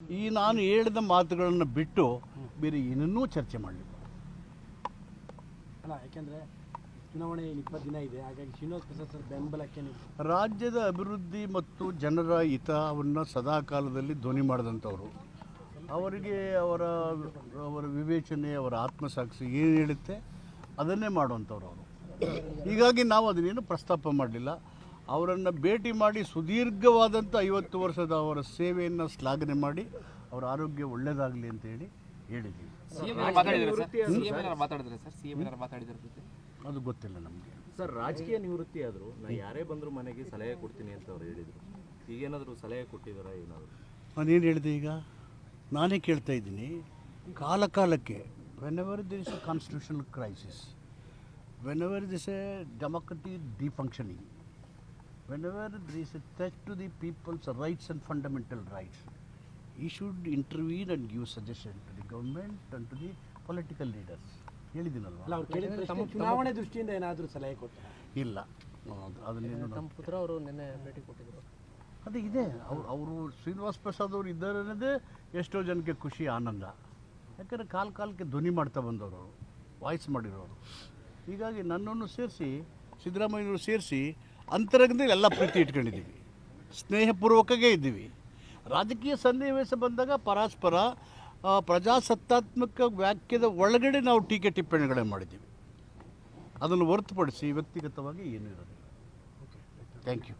ಈ ನಾನು ಹೇಳಿದ ಮಾತುಗಳನ್ನು ಬಿಟ್ಟು ಬೇರೆ ಏನನ್ನೂ ಚರ್ಚೆ ಮಾಡಲಿಲ್ಲ. ಅಲ್ಲ ಯಾಕೆಂದ್ರೆ ಚುನಾವಣೆ ಇಪ್ಪತ್ತು ದಿನ ಇದೆ ಹಾಗಾಗಿ ಶ್ರೀನಿವಾಸ್ ಪ್ರಸಾದ್ ಸರ್ ಬೆಂಬಲಕ್ಕೆ ರಾಜ್ಯದ ಅಭಿವೃದ್ಧಿ ಮತ್ತು ಜನರ ಹಿತವನ್ನು ಸದಾ ಕಾಲದಲ್ಲಿ ಧ್ವನಿ ಮಾಡಿದಂಥವ್ರು ಅವರಿಗೆ ಅವರ ಅವರ ವಿವೇಚನೆ ಅವರ ಆತ್ಮಸಾಕ್ಷಿ ಏನು ಹೇಳುತ್ತೆ ಅದನ್ನೇ ಮಾಡುವಂಥವ್ರು ಅವರು. ಹೀಗಾಗಿ ನಾವು ಅದನ್ನೇನು ಪ್ರಸ್ತಾಪ ಮಾಡಲಿಲ್ಲ. ಅವರನ್ನು ಭೇಟಿ ಮಾಡಿ ಸುದೀರ್ಘವಾದಂಥ ಐವತ್ತು ವರ್ಷದ ಅವರ ಸೇವೆಯನ್ನು ಶ್ಲಾಘನೆ ಮಾಡಿ ಅವರ ಆರೋಗ್ಯ ಒಳ್ಳೆಯದಾಗಲಿ ಅಂತ ಹೇಳಿ ಹೇಳಿದ್ದೀವಿ ಅದು ಗೊತ್ತಿಲ್ಲ ನಮಗೆ. ಸರ್ ರಾಜಕೀಯ ನಿವೃತ್ತಿ ಆದರೂ ನಾನು ಯಾರೇ ಬಂದರೂ ಮನೆಗೆ ಸಲಹೆ ಕೊಡ್ತೀನಿ ಅಂತ ಅವ್ರು ಹೇಳಿದರು. ಈಗೇನಾದರೂ ಸಲಹೆ ಕೊಟ್ಟಿದ್ದಾರಾ ಏನಾದರೂ? ನಾನೇನು ಹೇಳಿದೆ ಈಗ? ನಾನೇ ಕೇಳ್ತಾ ಇದ್ದೀನಿ. ಕಾಲ ಕಾಲಕ್ಕೆ whenever this is a constitutional crisis whenever this a democracy defunctioning when there is a threat to the people's rights and fundamental rights he should intervene and give suggestion to the government and to the political leaders ಹೇಳಿದ್ದೀನಲ್ವ? ಚುನಾವಣೆ ದೃಷ್ಟಿಯಿಂದ ಏನಾದರೂ ಸಲಹೆ ಕೊಟ್ಟ ಇಲ್ಲ. ಅದು- ಅದನ್ನೇನು ನಮ್ಮ ಪುತ್ರ ಅವರು ನಿನ್ನೆ ಭೇಟಿ ಕೊಟ್ಟಿದ್ರು. ಅದೇ ಇದೆ. ಅವ್ರು ಅವರು ಶ್ರೀನಿವಾಸ್ ಪ್ರಸಾದ್ ಅವರು ಇದ್ದಾರೆ ಅನ್ನೋದೇ ಎಷ್ಟೋ ಜನಕ್ಕೆ ಖುಷಿ ಆನಂದ. ಯಾಕಂದರೆ ಕಾಲ ಕಾಲಕ್ಕೆ ಧ್ವನಿ ಮಾಡ್ತಾ ಬಂದವರು ಅವರು ವಾಯ್ಸ್ ಮಾಡಿರೋರು. ಹೀಗಾಗಿ ನನ್ನನ್ನು ಸೇರಿಸಿ ಸಿದ್ದರಾಮಯ್ಯನವರು ಸೇರಿಸಿ ಅಂತರಂಗದಲ್ಲಿ ಎಲ್ಲ ಪ್ರೀತಿ ಇಟ್ಕೊಂಡಿದ್ದೀವಿ. ಸ್ನೇಹಪೂರ್ವಕವೇ ಇದ್ದೀವಿ. ರಾಜಕೀಯ ಸನ್ನಿವೇಶ ಬಂದಾಗ ಪರಸ್ಪರ ಪ್ರಜಾಸತ್ತಾತ್ಮಕ ವಾಕ್ಯದ ಒಳಗಡೆ ನಾವು ಟೀಕೆ ಟಿಪ್ಪಣಿಗಳನ್ನು ಮಾಡಿದ್ದೀವಿ. ಅದನ್ನು ಹೊರತುಪಡಿಸಿ ವ್ಯಕ್ತಿಗತವಾಗಿ ಏನೂ ಇರೋದಿಲ್ಲ. Thank you